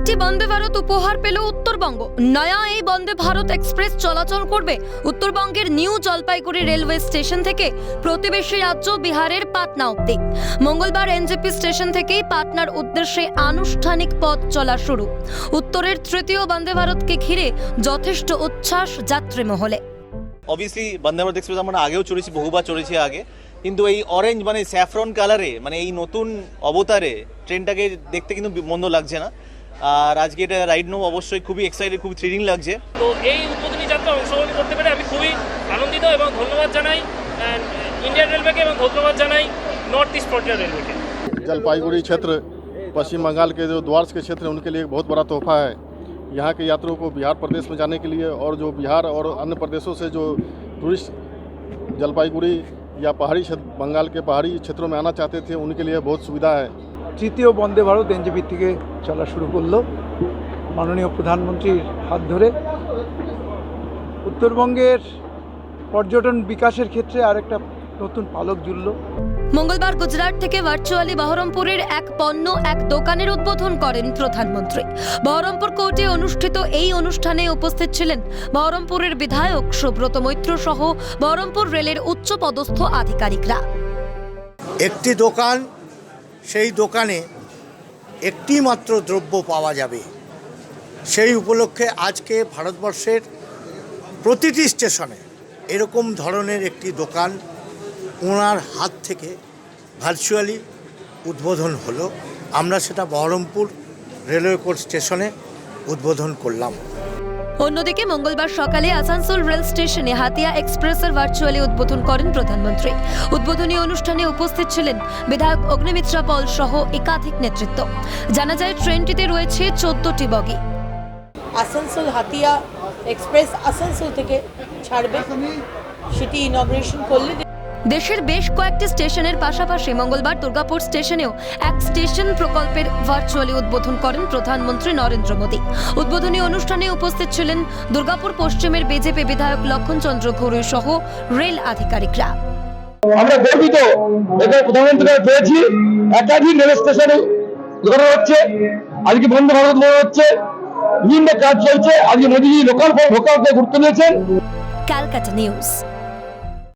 একটি বন্দে ভারত উপহার পেল উত্তরবঙ্গ। নয়া এই বন্দে ভারত এক্সপ্রেস চলাচল করবে উত্তরবঙ্গের নিউ জলপাইগুড়ি রেলওয়ে স্টেশন থেকে প্রতিবেশী রাজ্য বিহারের পাটনা অব্দি মঙ্গলবার এনজেপি স্টেশন থেকেই পাটনার উদ্দেশ্যে আনুষ্ঠানিক পথ চলা শুরু। উত্তরের তৃতীয় বন্দে ভারতকে ঘিরে যথেষ্ট উচ্ছ্বাস যাত্রী মহলে অবভিয়াসলি বন্দে ভারত এক্সপ্রেস আমরা আগেও চড়েছি, বহুবার চড়েছি আগে। কিন্তু এই অরেঞ্জ মানে স্যাফরন কালারে মানে এই নতুন অবতারে, ট্রেনটাকে দেখতে কিন্তু মন্দ লাগছে না। আর আজকে এটা রাইড নেবো অবশ্যই খুবই এক্সাইটেড খুবই থ্রিলিং লাগছে তো এই উদ্বোধনী যাত্রা অংশগ্রহণ করতে পেরে আমি খুবই আনন্দিত এবং ধন্যবাদ জানাই ইন্ডিয়ান রেলওয়েকে এবং ধন্যবাদ জানাই নর্থ ইস্ট ফ্রন্টিয়ার রেলওয়েকে जलपाईगुड़ी क्षेत्र पश्चिम बंगाल के जो द्वार्स के क्षेत्र हैं उनके लिए एक बहुत बड़ा तोहफा है यहाँ के यात्रियों को बिहार प्रदेश में जाने के लिए और जो बिहार और अन्य प्रदेशों से जो टूरिस्ट जलपाईगुड़ी या पहाड़ी क्षेत्र बंगाल के पहाड़ी क्षेत्रों में आना चाहते थे उनके लिए बहुत सुविधा है তৃতীয় বন্দে ভারত এনজেপি থেকে চলা শুরু করল। মাননীয় প্রধানমন্ত্রীর হাত ধরে। উত্তরবঙ্গের পর্যটন বিকাশের ক্ষেত্রে আরেকটা নতুন পালক জুড়ল। মঙ্গলবার গুজরাট থেকে ভার্চুয়ালি বহরমপুরের এক পণ্য এক দোকানের উদ্বোধন করেন প্রধানমন্ত্রী। বহরমপুর কোর্টে অনুষ্ঠিত এই অনুষ্ঠানে উপস্থিত ছিলেন বহরমপুরের বিধায়ক সুব্রত মৈত্র সহ বহরমপুর রেলের উচ্চ পদস্থ আধিকারিকরা। একটি দোকান সেই দোকানে একটি মাত্র দ্রব্য পাওয়া যাবে। সেই উপলক্ষে আজকে ভারতবর্ষের প্রতিটি স্টেশনে এরকম ধরনের একটি দোকান ওনার হাত থেকে ভার্চুয়ালি উদ্বোধন হলো। আমরা সেটা বহরমপুর রেলওয়ে কোর্ট স্টেশনে উদ্বোধন করলাম। অন্যদিকে মঙ্গলবার সকালে আসানসোল রেল স্টেশনে হাতিয়া এক্সপ্রেসের ভার্চুয়ালি উদ্বোধন করেন প্রধানমন্ত্রী। উদ্বোধনী অনুষ্ঠানে উপস্থিত ছিলেন বিধায়ক অগ্নিমিত্রা পল সহ একাধিক নেতৃত্ব। জানা যায়, ট্রেনটিতে রয়েছে চোদ্দটি বগি। আসানসোল হাতিয়া এক্সপ্রেস আসানসোল থেকে ছাড়বে। সেটি ইনগ্রেশন করলে দেশের বেশ কয়েকটি স্টেশনের পাশাপাশি মঙ্গলবার দুর্গাপুর স্টেশনেও এক স্টেশন প্রকল্পের ভার্চুয়ালি উদ্বোধন করেন প্রধানমন্ত্রী নরেন্দ্র মোদী। উদ্বোধনী অনুষ্ঠানে উপস্থিত ছিলেন দুর্গাপুর পশ্চিমের বিজেপি বিধায়ক লক্ষণ চন্দ্র ঘুরুই সহ রেল আধিকারিকরা। আমরা গর্বিত। এখানে প্রধানমন্ত্রী পেয়েছি। একাধিক রেল স্টেশনে উদ্বোধন হচ্ছে। আজকে বন্ধু ভারত হচ্ছে। বিভিন্ন কাজ চলছে। আজকে মোদীজি লোকাল ফর ভোকালকে গুরুত্ব দিয়েছেন। Calcutta news.